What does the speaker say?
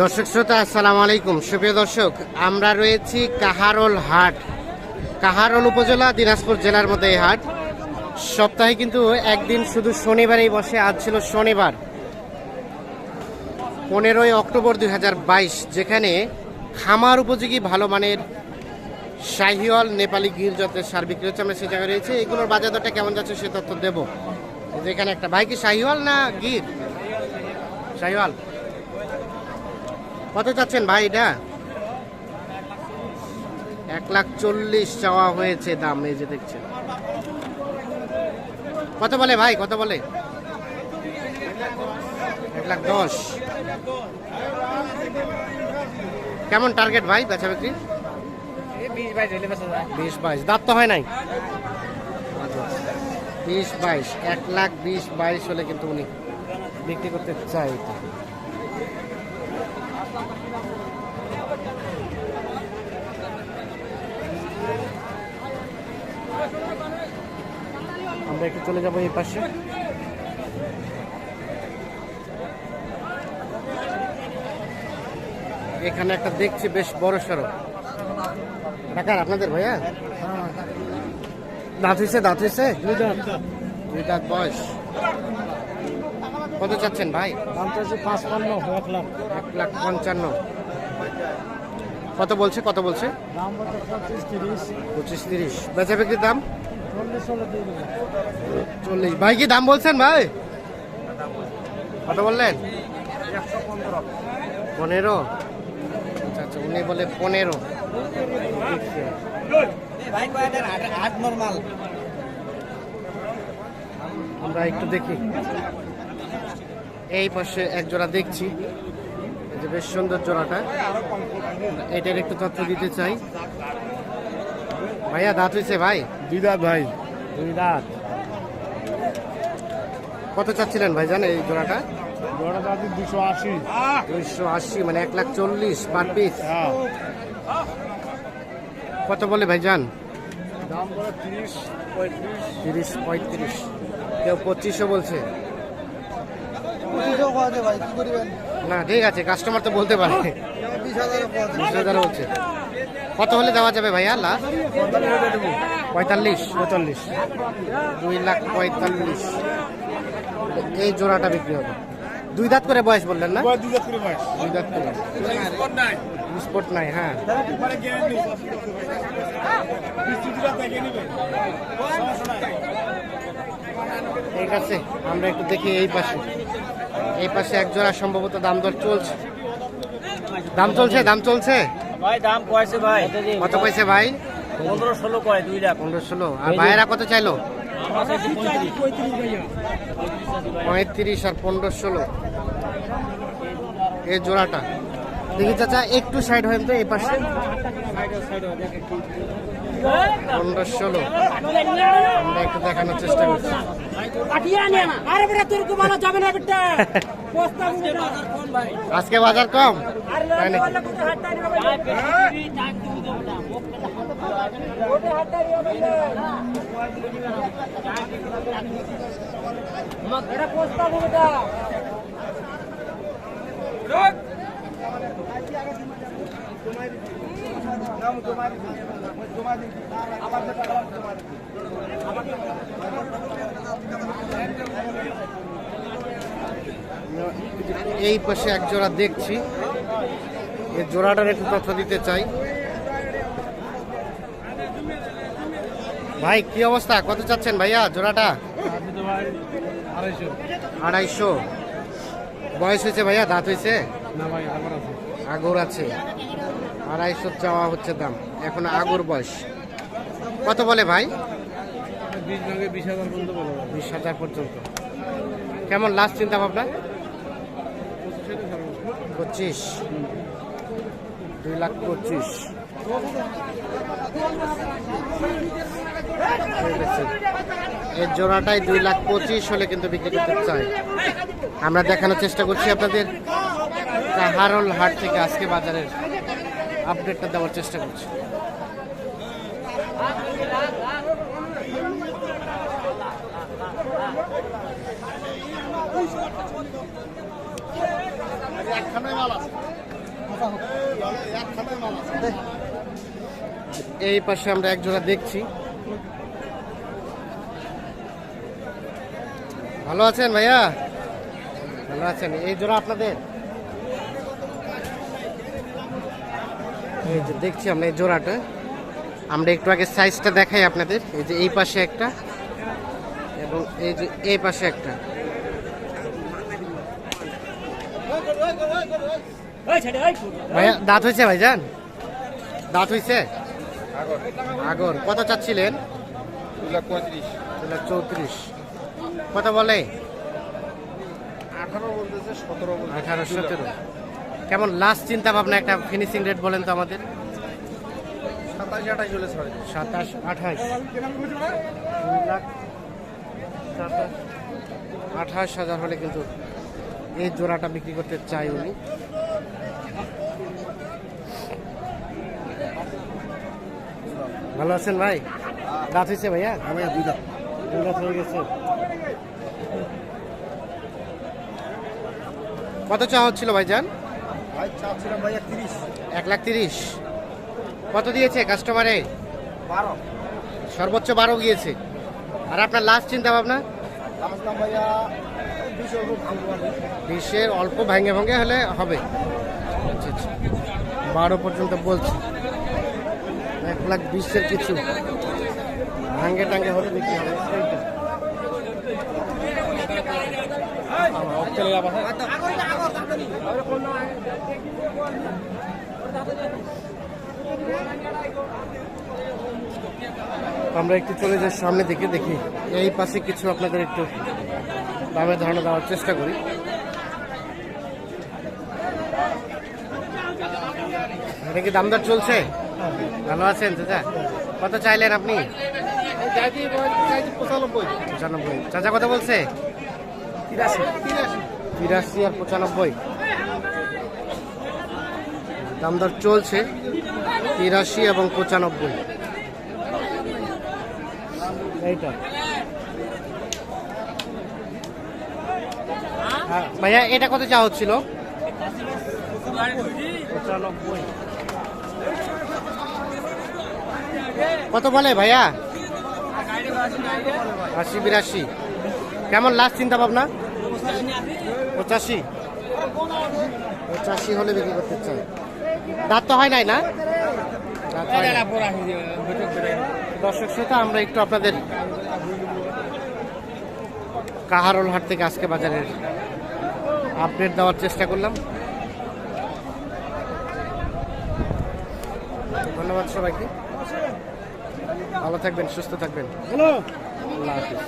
দর্শক শ্রোতা, আসসালামু আলাইকুম। সুপ্রিয় দর্শক, আমরা রয়েছি কাহারোল হাট। কাহারোল উপজেলা, দিনাজপুর জেলার মধ্যে এই হাট। সপ্তাহে কিন্তু একদিন শুধু শনিবারেই বসে, আজ ছিল শনিবার। পনেরোই অক্টোবর দু হাজার বাইশ, যেখানে খামার উপযোগী, ভালো মানের শাহিওয়াল নেপালি গির জাতের সার বিক্রি হচ্ছে আমরা সেই জায়গায় রয়েছে। এগুলোর বাজার দরটা কেমন যাচ্ছে সে তথ্য দেবো। এই যে এখানে একটা ভাই কি শাহিওয়াল না গির? শাহিওয়াল? কত চাচ্ছেন ভাই এটা? এক লাখ চল্লিশ চাওয়া হয়েছে দাম এই যে দেখছেন। কত বলে ভাই কত বলে? এক লাখ দশ। কেমন টার্গেট ভাই বেচা বিক্রি? বিশ বাইশ দাঁত তো হয় নাই। বিশ বাইশ এক লাখ বিশ বাইশ হলে কিন্তু উনি বিক্রি করতে চাই। আমরা একটু চলে যাব এই পাশে। এখানে একটা দেখছি বেশ বড় সড়ো ঢাকার আপনাদের ভাইয়া? দাঁত হয়েছে দাঁত হয়েছে দুই দাঁত বয়স। কত চাচ্ছেন ভাই? পাঁচপান্ন এক লাখ। এক লাখ পঞ্চান্ন। কত বলছে কত বলছে? পঁচিশ তিরিশ। বেচা বিক্রির দাম? চল্লিশ। ভাই কি দাম বলছেন ভাই? কত বললেন? পনেরো। আচ্ছা আচ্ছা উনি বলে পনেরো। আমরা একটু দেখি। এই পাশে এক জোড়া দেখছি। যে বেশ সুন্দর জোড়াটা। এটার একটু তথ্য দিতে চাই। ভাইয়া দাঁত হয়েছে ভাই? দিদার ভাই। দুই দাঁত। কত চাচ্ছিলেন ভাই জানেন এই জোড়াটা? জোড়া দুশো আশি। মানে এক লাখ চল্লিশ পার পিস হ্যাঁ। কত বলে ভাই যান দাম বলে তিরিশ পঁয়ত্রিশ। তিরিশ পঁয়ত্রিশ। কেউ পঁচিশশো বলছে পঁচিশও পাওয়া ভাই কি করবেন না ঠিক আছে কাস্টমার তো বলতে পারে। বিশ হাজার বলছে কত হলে দেওয়া যাবে ভাইয়া লাস্ট? পঁয়তাল্লিশ। পঁয়তাল্লিশ। দুই লাখ পঁয়তাল্লিশ। এই জোড়াটা বিক্রি হবে। দুই দাঁত করে বয়স বললেন না? দিদার করে ভাই দুই দাঁত করে। স্পট নাই। হ্যাঁ। ঠিক আছে আমরা একটু দেখি এই পাশে। এই পাশে এক জোড়া সম্ভবত দাম দর চলছে। দাম চলছে দাম চলছে? ভাই দাম কয়েছে ভাই। কত কয়েছে ভাই? পনেরো ষোলো কয় দুই লাখ। পনেরো ষোলো। আর ভাইয়েরা কত চাইলো? পঁয়ত্রিশ আর পনেরো ষোলো। এই জোড়াটা। দেখি চাচা একটু সাইড হয়েন তো এই পাশে পনেরো ষোলো। আমরা একটু দেখানোর চেষ্টা করছি। আজকে বাজার কম এটা পোস্তা এই পাশে এক জোড়া দেখছি। এই জোড়াটার একটু তথ্য দিতে চাই। ভাই কি অবস্থা? কত চাচ্ছেন ভাইয়া জোড়াটা? আড়াইশো। বয়স হয়েছে ভাইয়া? দাঁত হয়েছে? আগর আছে। আড়াইশো চাওয়া হচ্ছে দাম। এখন আগর বয়স। কত বলে ভাই? বিশ হাজার পর্যন্ত বিশ হাজার পর্যন্ত। কেমন লাস্ট চিন্তা ভাবনা? পঁচিশ। দুই লাখ পঁচিশ। এর জোড়াটাই দুই লাখ পঁচিশ হলে কিন্তু বিক্রি করতে চাই আমরা দেখানোর চেষ্টা করছি আপনাদের কাহারল হাট থেকে আজকে বাজারের। আপডেটটা দেওয়ার চেষ্টা করছি। এই পাশে আমরা এক জোড়া দেখছি। ভালো আছেন ভাইয়া? ভালো আছেন। এই জোড়া আপনাদের? এই যে দেখছি আমরা এই জোড়াটা। আমরা একটু আগে সাইজটা দেখাই আপনাদের। এই যে এই পাশে একটা এবং এই যে এই পাশে একটা। ভাইয়া দাঁত হয়েছে ভাইজান? দাঁত হয়েছে? আগর। কত চাচ্ছিলেন? চৌত্রিশ কত বলে? আঠারো বলতেছে সতেরো আঠারো সতেরো। কেমন লাস্ট চিন্তা ভাবনা একটা ফিনিশিং রেট বলেন তো আমাদের? সাতাশ আঠাশ আঠাশ। হাজার হলে কিন্তু এই জোড়াটা বিক্রি করতে চাই উনি। ভালো আছেন ভাই? দাঁত হয়েছে ভাইয়া? আমি দুই লাখ দুই দাঁত হয়ে গেছে। কত চা হচ্ছিল ভাইজান? এক লাখ তিরিশ। কত দিয়েছে কাস্টমারে বারো। সর্বোচ্চ বারো গিয়েছে। আর আপনার লাস্ট চিন্তা ভাবনা। বিশের অল্প ভাঙে ভাঙে হলে হবে। আচ্ছা আচ্ছা। বারো পর্যন্ত বলছি। এক লাখ বিশের কিছু। ভাঙ্গে টাঙ্গে হলে বিক্রি হবে। আমরা একটু চলে যাই সামনে দিকে দেখি এই পাশে কিছু আপনাদের একটু দামের ধারণা দেওয়ার চেষ্টা করি। এটা কি দামদার চলছে? ভালো আছেন চাচা? কত চাইলেন আপনি? পঁচানব্বই। চাচা কত বলছে? তিরাশি। আর পঁচানব্বই। দামদর চলছে তিরাশি এবং পঁচানব্বই। এইটা। হ্যাঁ, ভাইয়া এটা কত চা হচ্ছিল? কত বলে ভাইয়া? আশি বিরাশি। কেমন লাস্ট চিন্তা ভাবনা পঁচাশি। পঁচাশি হলে বিক্রি করতে চাই। দাঁত তো হয় নাই না? দর্শক শ্রোতা, আমরা একটু আপনাদের কাহারোল হাট থেকে আজকে বাজারের আপডেট দেওয়ার চেষ্টা করলাম। ধন্যবাদ সবাইকে। ভালো থাকবেন, সুস্থ থাকবেন। আল্লাহ হাফিজ।